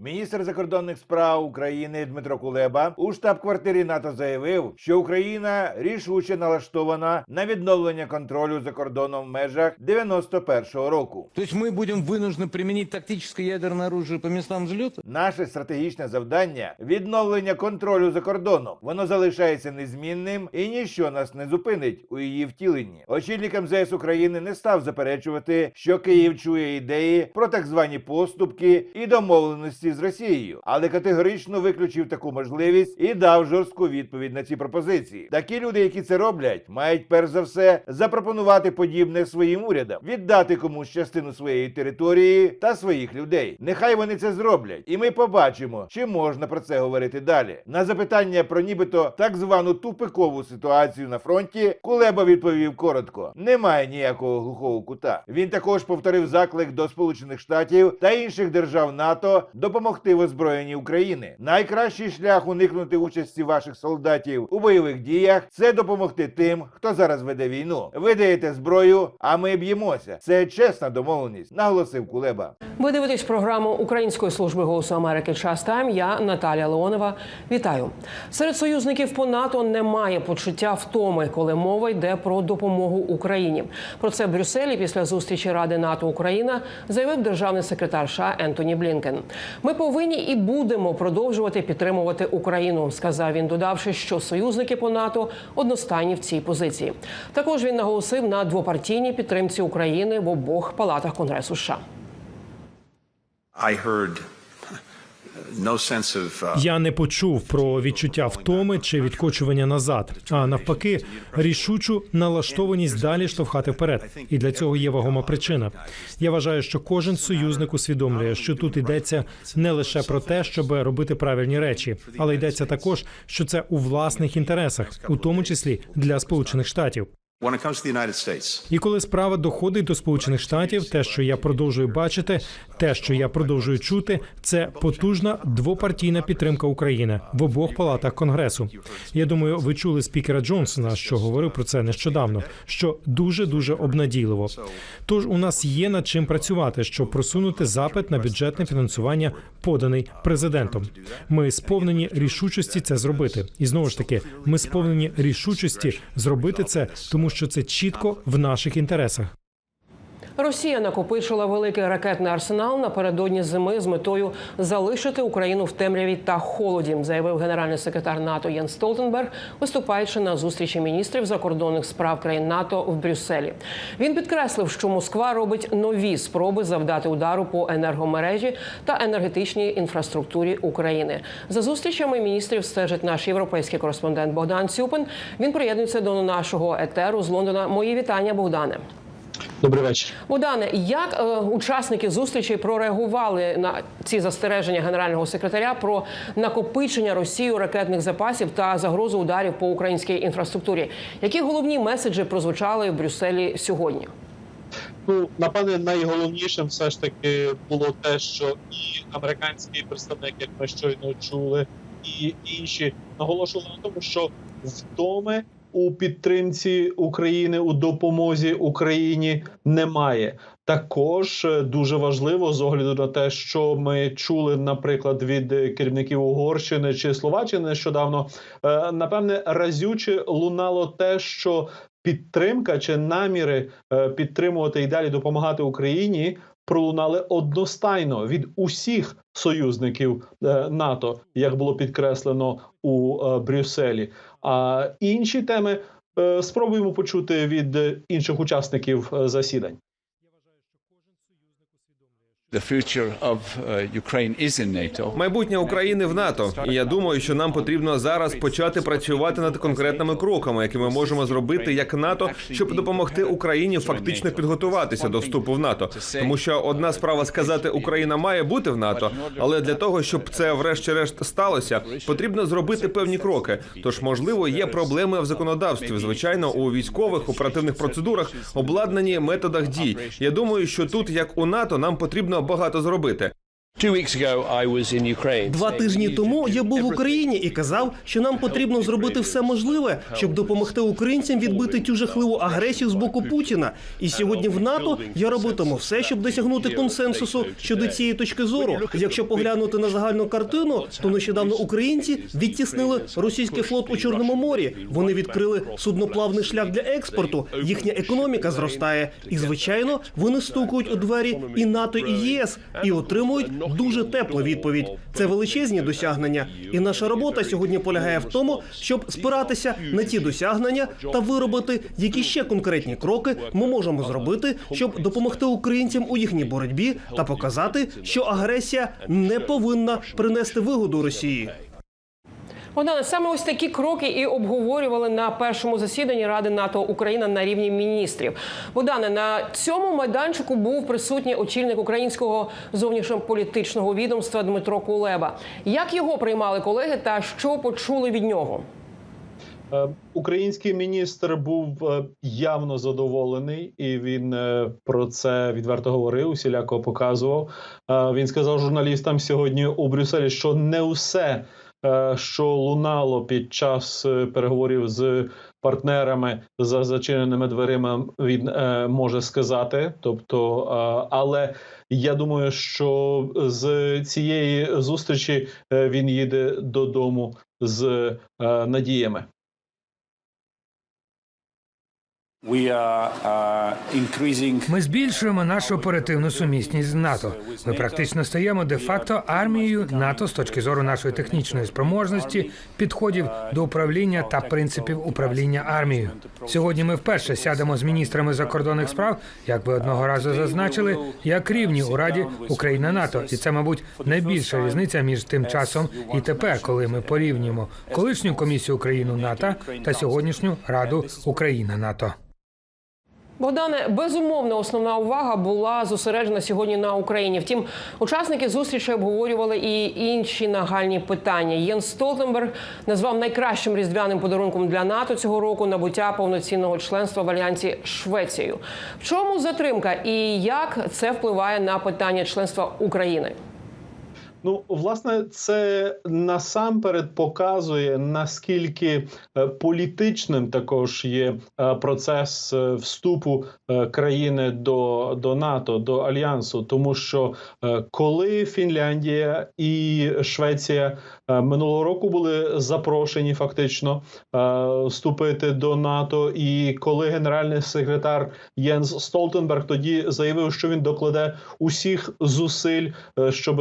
Міністр закордонних справ України Дмитро Кулеба у штаб-квартирі НАТО заявив, що Україна рішуче налаштована на відновлення контролю за кордоном в межах 91-го року. То есть мы будем вынуждены применить тактическое ядерное оружие по местам взлета? Наше стратегічне завдання відновлення контролю за кордоном. Воно залишається незмінним і ніщо нас не зупинить у її втіленні. Очільник МЗС України не став заперечувати, що Київ чує ідеї про так звані поступки і домовленості з Росією, але категорично виключив таку можливість і дав жорстку відповідь на ці пропозиції. Такі люди, які це роблять, мають перш за все запропонувати подібне своїм урядам, віддати комусь частину своєї території та своїх людей. Нехай вони це зроблять, і ми побачимо, чи можна про це говорити далі. На запитання про нібито так звану тупикову ситуацію на фронті Кулеба відповів коротко: немає ніякого глухого кута. Він також повторив заклик до Сполучених Штатів та інших держав НАТО допомогти в озброєнні України. Найкращий шлях уникнути участі ваших солдатів у бойових діях це допомогти тим, хто зараз веде війну. Ви даєте зброю, а ми б'ємося. Це чесна домовленість, наголосив Кулеба. Ви дивитесь програму Української служби голосу Америки Час Тайм. Я Наталія Леонова. Вітаю серед союзників по НАТО немає почуття втоми, коли мова йде про допомогу Україні. Про це в Брюсселі після зустрічі Ради НАТО Україна заявив державний секретар США Ентоні Блінкен. Ми повинні і будемо продовжувати підтримувати Україну, сказав він, додавши, що союзники по НАТО одностайні в цій позиції. Також він наголосив на двопартійній підтримці України в обох палатах Конгресу США. I heard Я не почув про відчуття втоми чи відкочування назад, а навпаки, рішучу налаштованість далі штовхати вперед. І для цього є вагома причина. Я вважаю, що кожен союзник усвідомлює, що тут йдеться не лише про те, щоб робити правильні речі, але йдеться також, що це у власних інтересах, у тому числі для Сполучених Штатів. І коли справа доходить до Сполучених Штатів, те, що я продовжую бачити, те, що я продовжую чути, це потужна двопартійна підтримка України в обох палатах Конгресу. Я думаю, ви чули спікера Джонсона, що говорив про це нещодавно, що дуже дуже обнадійливо. Тож у нас є над чим працювати, щоб просунути запит на бюджетне фінансування, поданий президентом. Ми сповнені рішучості це зробити. І знову ж таки, ми сповнені рішучості зробити це, тому що це чітко в наших інтересах. Росія накопичила великий ракетний арсенал напередодні зими з метою залишити Україну в темряві та холоді, заявив генеральний секретар НАТО Єн Столтенберг, виступаючи на зустрічі міністрів закордонних справ країн НАТО в Брюсселі. Він підкреслив, що Москва робить нові спроби завдати удару по енергомережі та енергетичній інфраструктурі України. За зустрічами міністрів стежить наш європейський кореспондент Богдан Цюпин. Він приєднується до нашого етеру з Лондона. Мої вітання, Богдане. Добрий вечір. Богдане, як е, учасники зустрічі прореагували на ці застереження генерального секретаря про накопичення Росією ракетних запасів та загрозу ударів по українській інфраструктурі? Які головні меседжі прозвучали в Брюсселі сьогодні? Ну напевне, найголовнішим все ж таки було те, що і американський представник, як ми щойно чули, і інші наголошували на тому, що втоми у підтримці України у допомозі Україні немає. Також е, дуже важливо з огляду на те, що ми чули, наприклад, від керівників Угорщини чи Словаччини нещодавно, е, напевне, разюче лунало те, що підтримка чи наміри е, підтримувати і далі допомагати Україні пролунали одностайно від усіх союзників НАТО, як було підкреслено у Брюсселі. А інші теми спробуємо почути від інших учасників засідань. Майбутнє України в НАТО, і я думаю, що нам потрібно зараз почати працювати над конкретними кроками, які ми можемо зробити як НАТО, щоб допомогти Україні фактично підготуватися до вступу в НАТО. Тому що одна справа сказати, Україна має бути в НАТО, але для того, щоб це врешті-решт сталося, потрібно зробити певні кроки. Тож, можливо, є проблеми в законодавстві, звичайно, у військових оперативних процедурах, обладнанні методах дій. Я думаю, що тут, як у НАТО, нам потрібно багато зробити. Два тижні тому я був в Україні і казав, що нам потрібно зробити все можливе, щоб допомогти українцям відбити цю жахливу агресію з боку Путіна. І сьогодні в НАТО я робитиму все, щоб досягнути консенсусу щодо цієї точки зору. Якщо поглянути на загальну картину, то нещодавно українці відтіснили російський флот у Чорному морі. Вони відкрили судноплавний шлях для експорту. Їхня економіка зростає, і звичайно, вони стукають у двері і НАТО, і ЄС і отримують дуже тепла відповідь. Це величезні досягнення, і наша робота сьогодні полягає в тому, щоб спиратися на ті досягнення та виробити, які ще конкретні кроки ми можемо зробити, щоб допомогти українцям у їхній боротьбі та показати, що агресія не повинна принести вигоду Росії. Богдане, саме ось такі кроки і обговорювали на першому засіданні Ради НАТО Україна на рівні міністрів. Богдане, на цьому майданчику був присутній очільник українського зовнішньополітичного відомства Дмитро Кулеба. Як його приймали колеги та що почули від нього? Е, Український міністр був е, явно задоволений, і він е, про це відверто говорив, усіляко показував. Він сказав журналістам сьогодні у Брюсселі, що не усе, що лунало під час е, переговорів з партнерами за зачиненими дверима, він е, може сказати. Тобто, е, але я думаю, що з цієї зустрічі е, він їде додому з е, надіями. Ми збільшуємо нашу оперативну сумісність з НАТО. Ми практично стаємо де-факто армією НАТО з точки зору нашої технічної спроможності, підходів до управління та принципів управління армією. Сьогодні ми вперше сядемо з міністрами закордонних справ, як ви одного разу зазначили, як рівні у Раді Україна НАТО, і це, мабуть, найбільша різниця між тим часом і тепер, коли ми порівнюємо колишню комісію Україну НАТО та сьогоднішню Раду Україна НАТО. Богдане, безумовно, основна увага була зосереджена сьогодні на Україні. Втім, учасники зустрічі обговорювали і інші нагальні питання. Єн Столтенберг назвав найкращим різдвяним подарунком для НАТО цього року набуття повноцінного членства в альянсі Швецією. В чому затримка і як це впливає на питання членства України? Ну, власне, це насамперед показує наскільки е, політичним також є е, процес е, вступу країни до, до НАТО, до альянсу, тому що коли Фінляндія і Швеція минулого року були запрошені фактично вступити до НАТО, і коли генеральний секретар Єнс Столтенберг тоді заявив, що він докладе усіх зусиль, е, щоб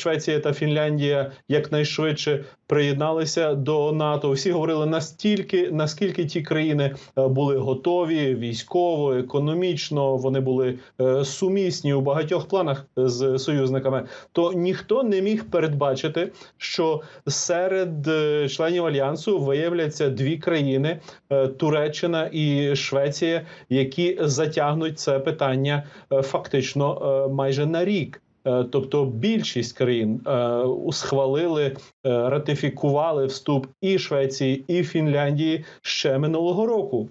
Швеція та Фінляндія якнайшвидше приєдналися до НАТО. Всі говорили настільки, наскільки ті країни е, були готові військово, економічно. Вони були е, сумісні у багатьох планах з союзниками. То ніхто не міг передбачити, що серед е, членів альянсу виявляться дві країни е, Туреччина і Швеція, які затягнуть це питання е, фактично е, майже на рік. Е, Тобто більшість країн е, схвалили, е, ратифікували вступ і Швеції, і Фінляндії ще минулого року.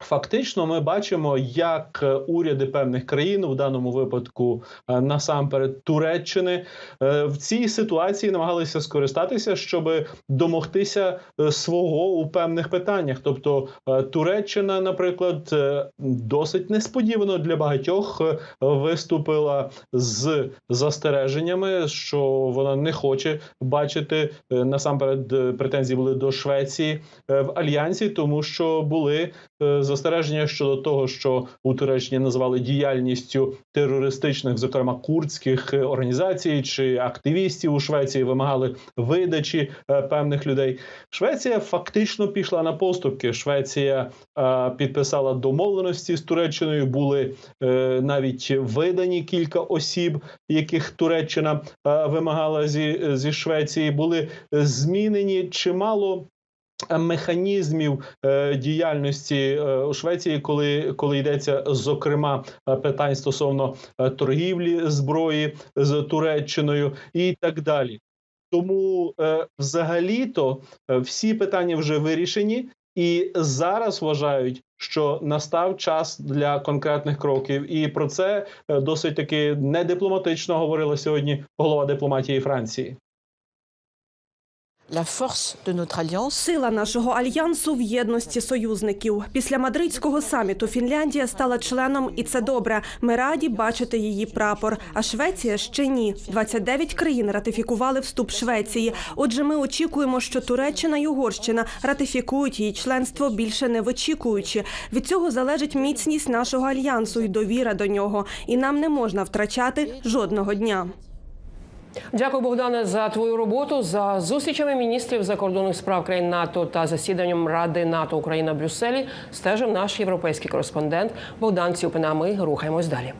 Фактично, ми бачимо, як е, уряди певних країн, в даному випадку е, насамперед Туреччини, е, в цій ситуації намагалися скористатися, щоб домогтися свого у певних питаннях. Тобто Туреччина, наприклад, досить несподівано для багатьох виступила з застереженнями, що вона не хоче бачити насамперед претензії були до Швеції в альянсі, тому що були застереження щодо того, що у Туреччині називали діяльністю терористичних, зокрема курдських е, організацій чи активістів у Швеції, вимагали видачі е, певних людей. Швеція фактично пішла на поступки. Швеція е, підписала домовленості з Туреччиною. Були навіть видані кілька осіб, яких Туреччина вимагала зі, зі Швеції. Були змінені чимало механізмів е, діяльності е, у Швеції, коли, коли йдеться зокрема е, питань стосовно торгівлі зброї з Туреччиною і так далі. Тому взагалі-то всі питання вже вирішені, І зараз вважають, що настав час для конкретних кроків, і про це досить таки недипломатично говорила сьогодні голова дипломатії Франції. Сила нашого альянсу в єдності союзників. Після мадридського саміту Фінляндія стала членом, і це добре. Ми раді бачити її прапор. А Швеція ще ні. 29 країн ратифікували вступ Швеції. Отже, ми очікуємо, що Туреччина й Угорщина ратифікують її членство більше не вичікуючи. Від цього залежить міцність нашого альянсу і довіра до нього. І нам не можна втрачати жодного дня. Дякую, Богдане, за твою роботу, за зустрічами міністрів закордонних справ країн НАТО та засіданням Ради НАТО Україна в Брюсселі. Стежив наш європейський кореспондент Богдан Цюпина. Ми рухаємось далі.